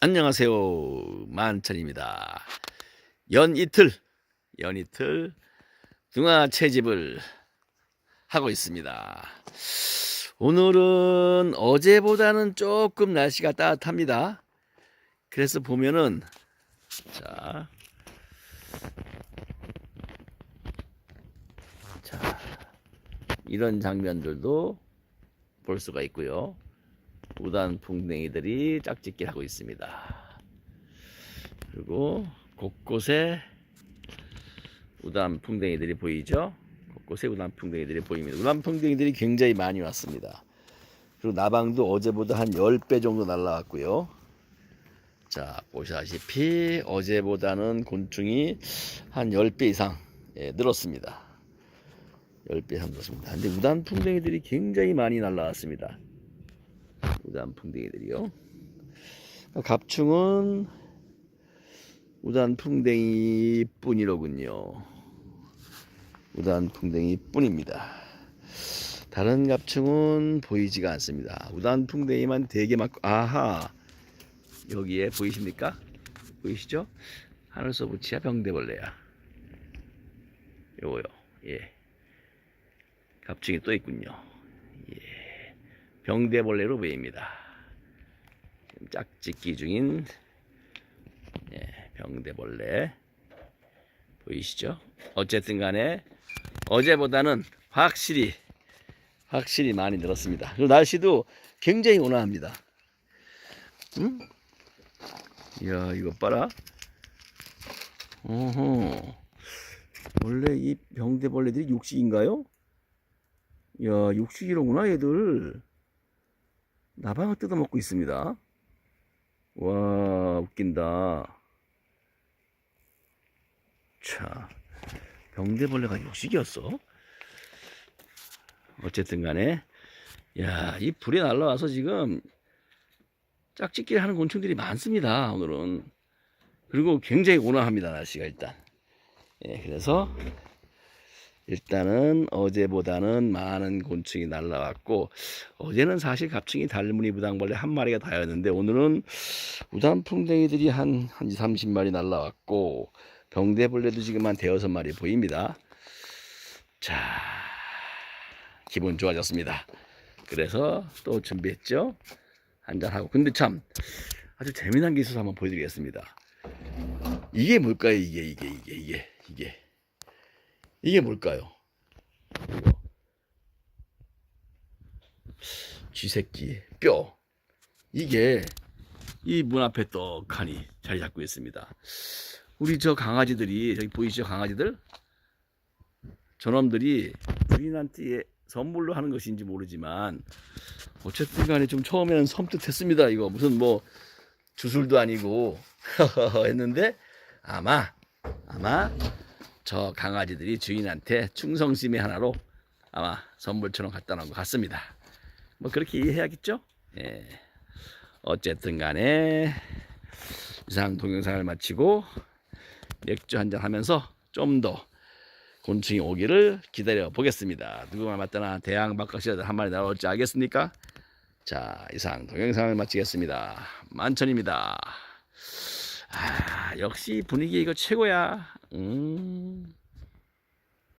안녕하세요. 만천입니다. 연 이틀, 연 이틀 등화 채집을 하고 있습니다. 오늘은 어제보다는 조금 날씨가 따뜻합니다. 그래서 보면은 자, 자 이런 장면들도 볼 수가 있고요. 우단 풍뎅이들이 짝짓기를 하고 있습니다. 그리고 곳곳에 우단 풍뎅이들이 보이죠? 곳곳에 우단 풍뎅이들이 보입니다. 우단 풍뎅이들이 굉장히 많이 왔습니다. 그리고 나방도 어제보다 한 10배 정도 날라왔고요. 자, 보시다시피 어제보다는 곤충이 한 10배 이상 예, 늘었습니다. 10배 이상 늘었습니다. 근데 우단 풍뎅이들이 굉장히 많이 날라왔습니다. 우단 풍뎅이들이요. 갑충은 우단 풍뎅이 뿐이로군요. 우단 풍뎅이 뿐입니다. 다른 갑충은 보이지가 않습니다. 우단 풍뎅이만 되게 많고, 아하! 여기에 보이십니까? 보이시죠? 하늘소부치야 병대벌레야. 요거요. 예. 갑충이 또 있군요. 병대벌레로 보입니다. 짝짓기 중인 예, 병대벌레 보이시죠? 어쨌든 간에 어제보다는 확실히 확실히 많이 늘었습니다. 그리고 날씨도 굉장히 온화합니다. 응? 이야 이거 봐라. 어허. 원래 이 병대벌레들이 육식인가요? 야 육식이로구나 얘들. 나방을 뜯어먹고 있습니다. 와, 웃긴다. 자, 병대벌레가 육식이었어? 어쨌든 간에, 야, 이 불에 날라와서 지금 짝짓기를 하는 곤충들이 많습니다, 오늘은. 그리고 굉장히 온화합니다, 날씨가 일단. 예, 그래서 일단은 어제보다는 많은 곤충이 날라왔고 어제는 사실 갑충이 달무늬 무당벌레 한 마리가 다였는데 오늘은 우단풍뎅이들이 한, 한 2, 30마리 날라왔고 병대벌레도 지금 한 대여섯 마리 보입니다. 자, 기분 좋아졌습니다. 그래서 또 준비했죠. 한잔하고. 근데 참 아주 재미난 게 있어서 한번 보여드리겠습니다. 이게 뭘까요? 이게, 이게, 이게, 이게, 이게. 이게 뭘까요? 이거. 쥐새끼 뼈 이게 이 문 앞에 떡하니 자리 잡고 있습니다. 우리 저 강아지들이 저기 보이시죠 강아지들? 저놈들이 주인한테 선물로 하는 것인지 모르지만 어쨌든 간에 좀 처음에는 섬뜩했습니다. 이거 무슨 뭐 주술도 아니고 했는데 아마 아마 저 강아지들이 주인한테 충성심의 하나로 아마 선물처럼 갖다 놓은 것 같습니다. 뭐 그렇게 이해해야겠죠? 예. 어쨌든 간에 이상 동영상을 마치고 맥주 한잔 하면서 좀 더 곤충이 오기를 기다려 보겠습니다. 누구만 맞다나 대양 바깥이라도 한 마리 나올지 알겠습니까? 자, 이상 동영상을 마치겠습니다. 만천입니다. 아, 역시 분위기 이거 최고야. 음.